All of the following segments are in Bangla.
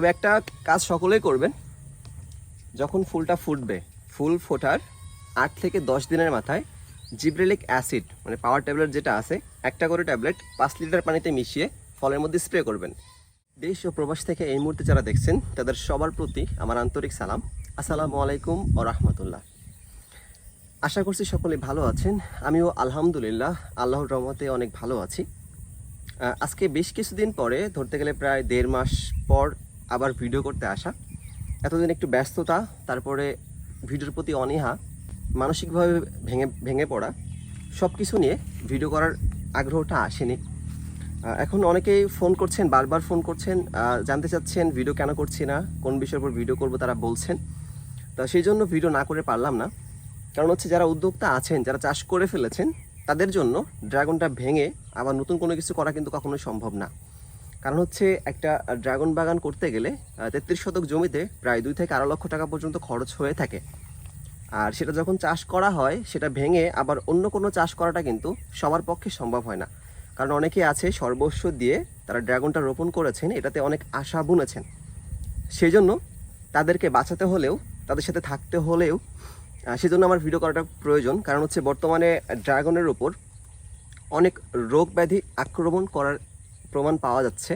তবে একটা কাজ সকলেই করবেন, যখন ফুলটা ফুটবে, ফুল ফোটার আট থেকে দশ দিনের মাথায় জিব্রেলিক অ্যাসিড মানে পাওয়ার ট্যাবলেট যেটা আছে, একটা করে ট্যাবলেট পাঁচ লিটার পানিতে মিশিয়ে ফলের মধ্যে স্প্রে করবেন। দেশ ও প্রবাস থেকে এই মুহূর্তে যারা দেখছেন, তাদের সবার প্রতি আমার আন্তরিক সালাম। আসসালামু আলাইকুম ও রহমতুল্লাহ। আশা করছি সকলে ভালো আছেন। আমিও আলহামদুলিল্লাহ, আল্লাহর রহমতে অনেক ভালো আছি। আজকে বেশ কিছুদিন পরে, ধরতে গেলে প্রায় দেড় মাস পর আবার ভিডিও করতে আসা। এতদিন একটু ব্যস্ততা, তারপরে ভিডিওর প্রতি অনীহা, মানসিকভাবে ভেঙে ভেঙে পড়া সব কিছু নিয়ে ভিডিও করার আগ্রহটা আসেনি। এখন অনেকেই ফোন করছেন, বারবার ফোন করছেন জানতে চাচ্ছেন ভিডিও কেন করছি না, কোন বিষয়ের উপর ভিডিও করব তারা বলছেন। তা সেই জন্য ভিডিও না করে পারলাম না। কারণ হচ্ছে যারা উদ্যোক্তা আছেন, যারা চাষ করে ফেলেছেন, তাদের জন্য ড্রাগনটা ভেঙে আবার নতুন কোনো কিছু করা কিন্তু কখনোই সম্ভব না। কারণ হচ্ছে একটা ড্রাগন বাগান করতে গেলে তেত্রিশ শতক জমিতে প্রায় দুই থেকে আড়াই লক্ষ টাকা পর্যন্ত খরচ হয়ে থাকে। আর সেটা যখন চাষ করা হয়, সেটা ভেঙে আবার অন্য কোনো চাষ করাটা কিন্তু সবার পক্ষে সম্ভব হয় না। কারণ অনেকে আছে সর্বস্ব দিয়ে তারা ড্রাগনটা রোপণ করেছেন, এটাতে অনেক আশা বুনেছেন। সেই জন্য তাদেরকে বাঁচাতে হলেও, তাদের সাথে থাকতে হলেও সেজন্য আমার ভিডিও করাটা প্রয়োজন। কারণ হচ্ছে বর্তমানে ড্রাগনের ওপর অনেক রোগ ব্যাধি আক্রমণ করার প্রমাণ পাওয়া যাচ্ছে।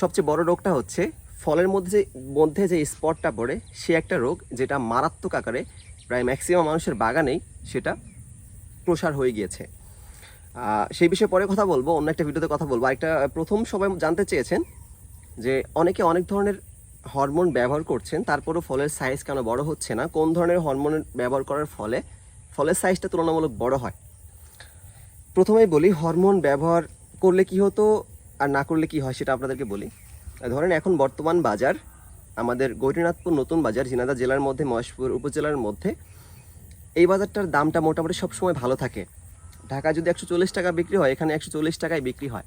সবচেয়ে বড় রোগটা হচ্ছে, ফলের মধ্যে মধ্যে যে স্পটটা পড়ে, সে একটা রোগ যেটা মারাত্মক আকারে প্রায় ম্যাক্সিমাম মানুষের বাগানেই সেটা প্রসার হয়ে গিয়েছে। সেই বিষয়ে পরে কথা বলব, অন্য একটা ভিডিওতে কথা বলব। একটা প্রথম সবাই জানতে চেয়েছেন যে অনেকে অনেক ধরনের হরমোন ব্যবহার করছেন, তারপরও ফলের সাইজ কেন বড় হচ্ছে না? কোন ধরনের হরমোন ব্যবহার করার ফলে ফলের সাইজটা তুলনামূলক বড় হয়? প্রথমেই বলি হরমোন ব্যবহার করলে কি হতো? আর না করলে কি হয় সেটা আপনাদেরকে বলি। ধরেন এখন বর্তমান বাজার, আমাদের গৌরীনাথপুর নতুন বাজার ঝিনাদা জেলার মধ্যে, মহেশপুর উপজেলার মধ্যে, এই বাজারটার দামটা মোটামুটি সবসময় ভালো থাকে। ঢাকা যদি একশো চল্লিশ টাকা বিক্রি হয়, এখানে একশো চল্লিশ টাকায় বিক্রি হয়।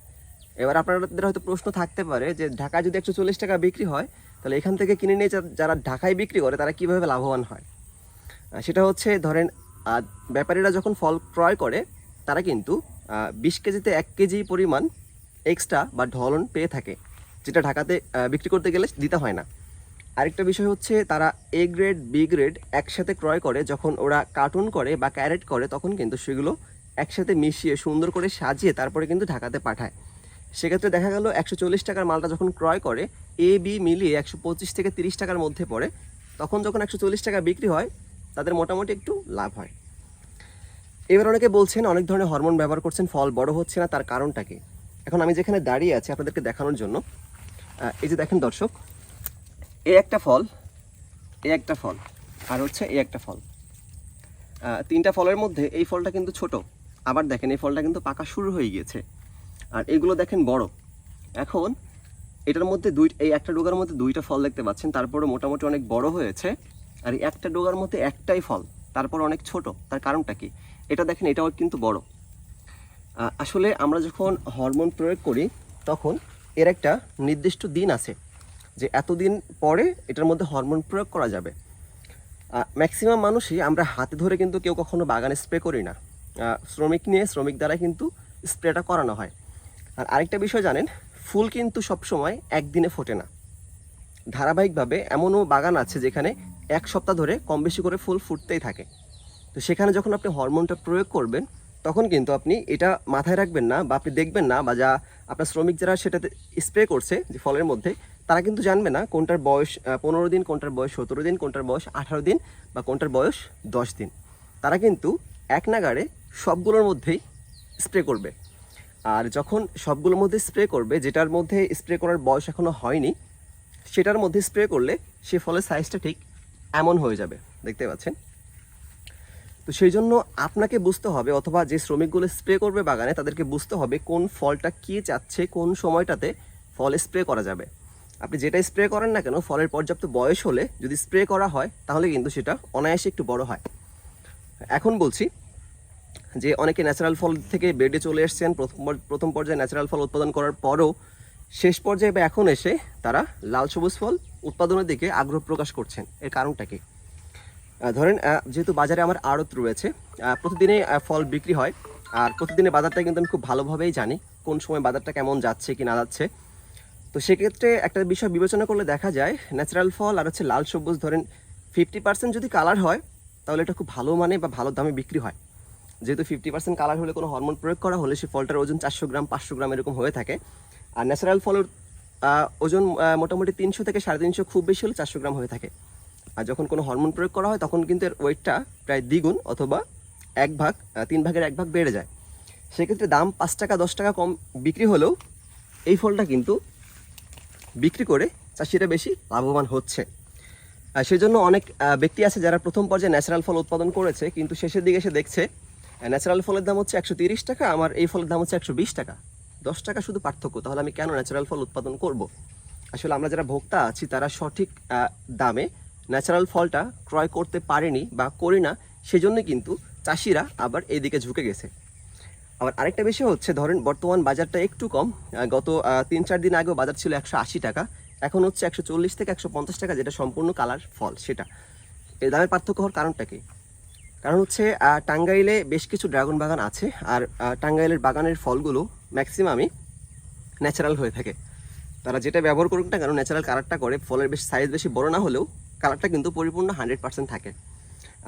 এবার আপনাদের হয়তো প্রশ্ন থাকতে পারে যে, ঢাকায় যদি একশো চল্লিশ টাকা বিক্রি হয়, তাহলে এখান থেকে কিনে নিয়ে যারা ঢাকায় বিক্রি করে, তারা কীভাবে লাভবান হয়? সেটা হচ্ছে, ধরেন ব্যাপারীরা যখন ফল ক্রয় করে, তারা কিন্তু বিশ কেজিতে এক কেজি পরিমাণ এক্সট্রা বা ঢলন পেয়ে থাকে, যেটা ঢাকাতে বিক্রি করতে গেলে দিতে হয় না। আরেকটা বিষয় হচ্ছে তারা এ গ্রেড বি গ্রেড একসাথে ক্রয় করে, যখন ওরা কার্টুন করে বা ক্যারেট করে, তখন কিন্তু সেগুলো একসাথে মিশিয়ে সুন্দর করে সাজিয়ে তারপরে কিন্তু ঢাকাতে পাঠায়। সেক্ষেত্রে দেখা গেল একশো চল্লিশ টাকার মালটা যখন ক্রয় করে এ বি মিলিয়ে একশো পঁচিশ থেকে তিরিশ টাকার মধ্যে পড়ে, তখন যখন একশো চল্লিশ টাকা বিক্রি হয়, তাদের মোটামুটি একটু লাভ হয়। এবার অনেকে বলছেন অনেক ধরনের হরমোন ব্যবহার করছেন, ফল বড় হচ্ছে না, তার কারণটা কি? এখন আমি যেখানে দাঁড়িয়ে আছি আপনাদেরকে দেখানোর জন্য এই যে দেখেন দর্শক, এ একটা ফল, এ একটা ফল, আর হচ্ছে এ একটা ফল। তিনটা ফলের মধ্যে এই ফলটা কিন্তু ছোট, আবার দেখেন এই ফলটা কিন্তু পাকা শুরু হয়ে গিয়েছে। আর এগুলো দেখেন বড়। এখন এটার মধ্যে দুই, এই একটা ডোগার মধ্যে দুইটা ফল দেখতে পাচ্ছেন তারপরে মোটামুটি অনেক বড় হয়েছে। আর এই একটা ডোগার মধ্যে একটাই ফল, তারপর অনেক ছোট, তার কারণটা কি? এটা দেখেন এটাও কিন্তু বড়। আসলে আমরা যখন হরমোন প্রয়োগ করি, তখন এর একটা নির্দিষ্ট দিন আছে, যে এতদিন পরে এটার মধ্যে হরমোন প্রয়োগ করা যাবে। ম্যাক্সিমাম মানুষই আমরা হাতে ধরে কিন্তু কেউ কখনো বাগানে স্প্রে করি না। শ্রমিক নিয়ে শ্রমিক দ্বারা কিন্তু স্প্রেটা করানো হয়। আর আরেকটা বিষয় জানেন, ফুল কিন্তু সবসময় একদিনে ফোটে না। ধারাবাহিকভাবে এমনও বাগান আছে যেখানে এক সপ্তাহ ধরে কম বেশি করে ফুল ফুটতেই থাকে। তো সেখানে যখন আপনি হরমোনটা প্রয়োগ করবেন তখন কিন্তু আপনি এটা মাথায় রাখবেন না বা আপনি দেখবেন না বা যা আপনার শ্রমিক যারা সেটাতে স্প্রে করছে যে ফলের মধ্যে, তারা কিন্তু জানবে না কোনটার বয়স পনেরো দিন, কোনটার বয়স সতেরো দিন, কোনটার বয়স আঠারো দিন বা কোনটার বয়স দশ দিন। তারা কিন্তু এক নাগাড়ে সবগুলোর মধ্যেই স্প্রে করবে। আর যখন সবগুলোর মধ্যে স্প্রে করবে, যেটার মধ্যে স্প্রে করার বয়স এখনও হয়নি, সেটার মধ্যে স্প্রে করলে সে ফলের সাইজটা ঠিক এমন হয়ে যাবে। দেখতে পাচ্ছেন? তো সেই জন্য আপনাকে বুঝতে হবে অথবা যে শ্রমিকগুলো স্প্রে করবে বাগানে, তাদেরকে বুঝতে হবে কোন ফলটা কী চাচ্ছে, কোন সময়টাতে ফল স্প্রে করা যাবে। আপনি যেটা স্প্রে করেন না কেন, ফলের পর্যাপ্ত বয়স হলে যদি স্প্রে করা হয়, তাহলে কিন্তু সেটা অনায়াসে একটু বড় হয়। এখন বলছি যে অনেকে ন্যাচারাল ফল থেকে বেডে চলে এসছেন, প্রথম পর- প্রথম পর্যায়ে ন্যাচারাল ফল উৎপাদন করার পরও শেষ পর্যায়ে বা এখন এসে তারা লাল সবুজ ফল উৎপাদনের দিকে আগ্রহ প্রকাশ করছেন। এর কারণটা কি? ধরেন যেহেতু বাজারে আমার আড়ত রয়েছে প্রতিদিনে ফল বিক্রি হয়। আর প্রতিদিনের বাজারটা কিন্তু আমি খুব ভালোভাবেই জানি কোন সময় বাজারটা কেমন যাচ্ছে কি না যাচ্ছে। তো সেক্ষেত্রে একটা বিষয় বিবেচনা করলে দেখা যায় ন্যাচারাল ফল আর হচ্ছে লাল সবুজ ধরেন ফিফটি পার্সেন্ট যদি কালার হয়, তাহলে এটা খুব ভালো মানে বা ভালো দামে বিক্রি হয়। যেহেতু ফিফটি পার্সেন্ট কালার হলে কোনো হরমোন প্রয়োগ করা হলে সেই ফলটার ওজন চারশো গ্রাম, পাঁচশো গ্রাম এরকম হয়ে থাকে। আর ন্যাচারাল ফলের ওজন মোটামুটি তিনশো থেকে সাড়ে তিনশো খুব বেশি হলে চারশো গ্রাম হয়ে থাকে। আর যখন কোনো হরমোন প্রয়োগ করা হয়, তখন কিন্তু এর ওয়েটটা প্রায় দ্বিগুণ অথবা এক ভাগ তিন ভাগের এক ভাগ বেড়ে যায়। সেক্ষেত্রে দাম পাঁচ টাকা, দশ টাকা কম বিক্রি হলেও এই ফলটা কিন্তু বিক্রি করে চাষিরা বেশি লাভবান হচ্ছে। সেই জন্য অনেক ব্যক্তি আছে যারা প্রথম পর্যায়ে ন্যাচারাল ফল উৎপাদন করেছে, কিন্তু শেষের দিকে এসে দেখছে ন্যাচারাল ফলের দাম হচ্ছে একশো তিরিশ টাকা, আমার এই ফলের দাম হচ্ছে একশো বিশ টাকা। দশ টাকা শুধু পার্থক্য, তাহলে আমি কেন ন্যাচারাল ফল উৎপাদন করব? আসলে আমরা যারা ভোক্তা আছি, তারা সঠিক দামে ন্যাচারাল ফলটা ক্রয় করতে পারেনি বা করি না, সেজন্য কিন্তু চাষিরা আবার এইদিকে ঝুঁকে গেছে। আবার আরেকটা বিষয় হচ্ছে, ধরেন বর্তমান বাজারটা একটু কম। গত তিন, চার দিন আগেও বাজার ছিল একশো আশি টাকা। এখন হচ্ছে একশো চল্লিশ থেকে একশো পঞ্চাশ টাকা, যেটা সম্পূর্ণ কালার ফল, সেটা। এই দামের পার্থক্য হওয়ার কারণটা কি? কারণ হচ্ছে টাঙ্গাইলে বেশ কিছু ড্রাগন বাগান আছে, আর টাঙ্গাইলের বাগানের ফলগুলো ম্যাক্সিমামই ন্যাচারাল হয়ে থাকে। তারা যেটা ব্যবহার করুক না কারণ ন্যাচারাল কালারটা করে, ফলের বেশ সাইজ বেশি বড় না হলেও কালারটা কিন্তু পরিপূর্ণ হান্ড্রেড পার্সেন্ট থাকে।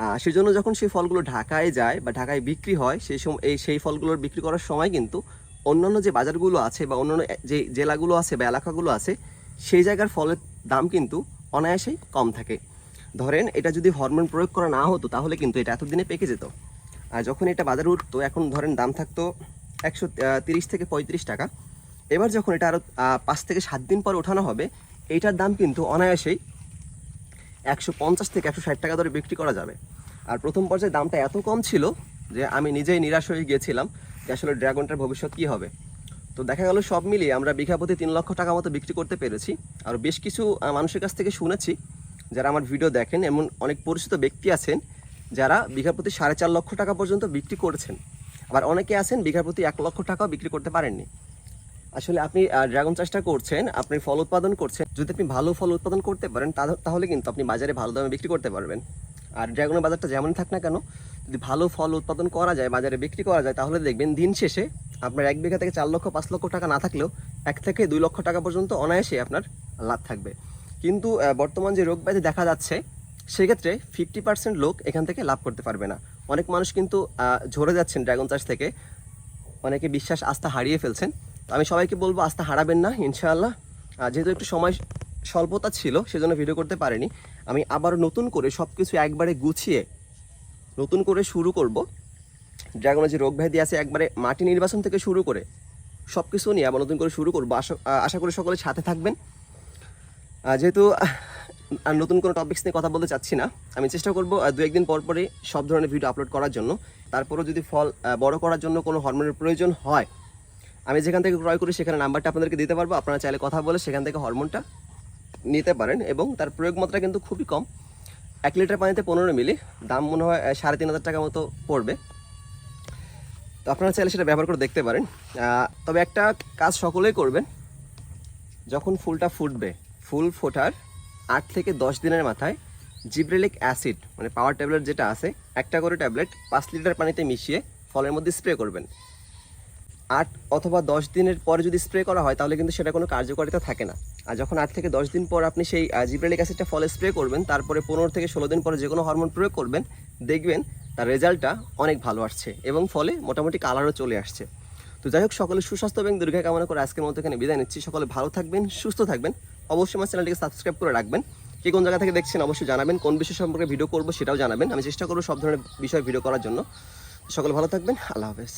আহ, সেই জন্য যখন সেই ফলগুলো ঢাকায় যায় বা ঢাকায় বিক্রি হয় সেই সময় এই সেই ফলগুলোর বিক্রি করার সময় কিন্তু অন্যান্য যে বাজারগুলো আছে বা অন্যান্য যে জেলাগুলো আছে বা এলাকাগুলো আছে সেই জায়গার ফলের দাম কিন্তু অনায়াসেই কম থাকে। ধরেন এটা যদি হরমোন প্রয়োগ করা না হতো তাহলে কিন্তু এটা এতদিনে পেকে যেত। আর যখন এটা বাজারে উঠতো এখন ধরেন দাম থাকতো একশো তিরিশ থেকে পঁয়ত্রিশ টাকা। এবার যখন এটা আরও পাঁচ থেকে সাত দিন পর ওঠানো হবে এইটার দাম কিন্তু অনায়াসেই একশো পঞ্চাশ থেকে একশো ষাট টাকা ধরে বিক্রি করা যাবে। আর প্রথম পর্যায়ে দামটা এত কম ছিল যে আমি নিজেই নিরাশ হয়ে গিয়েছিলাম যে আসলে ড্রাগনটার ভবিষ্যৎ কী হবে। তো দেখা গেল সব মিলিয়ে আমরা বিঘা প্রতি তিন লক্ষ টাকা মতো বিক্রি করতে পেরেছি। আর বেশ কিছু মানুষের কাছ থেকে শুনেছি, যারা আমার ভিডিও দেখেন, এমন অনেক পরিচিত ব্যক্তি আছেন যারা বিঘা প্রতি সাড়ে চার লক্ষ টাকা পর্যন্ত বিক্রি করেছেন। আবার অনেকে আছেন বিঘা প্রতি এক লক্ষ টাকাও বিক্রি করতে পারেননি। আসলে আপনি ড্রাগন চাষটা করছেন, আপনি ফল উৎপাদন করছেন, যদি আপনি ভালো ফল উৎপাদন করতে পারেন তাহলে কিন্তু আপনি বাজারে ভালো দামে বিক্রি করতে পারবেন। আর ড্রাগনের বাজারটা যেমনই থাক না কেন, যদি ভালো ফল উৎপাদন করা যায়, বাজারে বিক্রি করা যায়, তাহলে দেখবেন দিন শেষে আপনার এক বিঘা থেকে চার লক্ষ, পাঁচ লক্ষ টাকা না থাকলেও এক থেকে দুই লক্ষ টাকা পর্যন্ত অনায়াসে আপনার লাভ থাকবে। কিন্তু বর্তমান যে রোগ ব্যাধি দেখা যাচ্ছে, সেক্ষেত্রে ফিফটি পার্সেন্ট লোক এখান থেকে লাভ করতে পারবে না। অনেক মানুষ কিন্তু ঝরে যাচ্ছেন ড্রাগন চাষ থেকে। অনেকে বিশ্বাস, আস্থা হারিয়ে ফেলছেন। তো আমি সবাইকে বলব আস্থা হারাবেন না, ইনশাআল্লাহ। যেহেতু একটু সময় স্বল্পতা ছিল, সেজন্য ভিডিও করতে পারিনি। আমি আবার নতুন করে সব কিছু একবারে গুছিয়ে নতুন করে শুরু করব। ড্রাগনের যে রোগ ব্যাধি আছে, একবারে মাটি নির্বাচন থেকে শুরু করে সব কিছু নিয়ে আবার নতুন করে শুরু করব। আশা আশা করি সকলে সাথে থাকবেন। যেহেতু, আর নতুন কোনো টপিক্স নিয়ে কথা বলতে চাচ্ছি না, আমি চেষ্টা করব দু একদিন পর পরে সব ধরনের ভিডিও আপলোড করার জন্য। তারপরেও যদি ফল বড় করার জন্য কোনো হরমোনের প্রয়োজন হয় আমি যেখান থেকে ক্রয় করি, সেখানে নাম্বারটা আপনাদেরকে দিতে পারব। আপনারা চাইলে কথা বলে সেখান থেকে হরমোনটা নিতে পারেন এবং তার প্রয়োগ মাত্রা কিন্তু খুবই কম। এক লিটার পানিতে পনেরো মিলি, দাম মনে হয় সাড়ে তিন হাজার টাকা মতো পড়বে। তো আপনারা চাইলে সেটা ব্যবহার করে দেখতে পারেন। তবে একটা কাজ সকলেই করবেন, যখন ফুলটা ফুটবে, ফুল ফোটার আট থেকে দশ দিনের মাথায় জিব্রেলিক অ্যাসিড মানে পাওয়ার ট্যাবলেট যেটা আছে, একটা করে ট্যাবলেট পাঁচ লিটার পানিতে মিশিয়ে ফলের মধ্যে স্প্রে করবেন। আট অথবা দশ দিনের পরে যদি স্প্রে করা হয়, তাহলে কিন্তু সেটা কোনো কার্যকারিতা থাকে না। আর যখন আট থেকে দশ দিন পর আপনি সেই জিব্রেলিক অ্যাসিডটা ফলে স্প্রে করবেন, তারপরে পনেরো থেকে ষোলো দিন পরে যে কোনো হরমোন প্রয়োগ করবেন, দেখবেন তার রেজাল্টটা অনেক ভালো আসছে এবং ফলে মোটামুটি কালারও চলে আসছে। তো যাই হোক, সকলে সুস্বাস্থ্য এবং দীর্ঘ কামনা করে আজকের মতো এখানে বিদায় নিচ্ছি। সকলে ভালো থাকবেন, সুস্থ থাকবেন। অবশ্যই আমার চ্যানেলটিকে সাবস্ক্রাইব করে রাখবেন। কে কোন জায়গা থেকে দেখছেন অবশ্যই জানাবেন, কোন বিষয় সম্পর্কে ভিডিও করব সেটাও জানাবেন। আমি চেষ্টা করব সব ধরনের বিষয় ভিডিও করার জন্য। সকলে ভালো থাকবেন, আল্লাহ হাফেজ।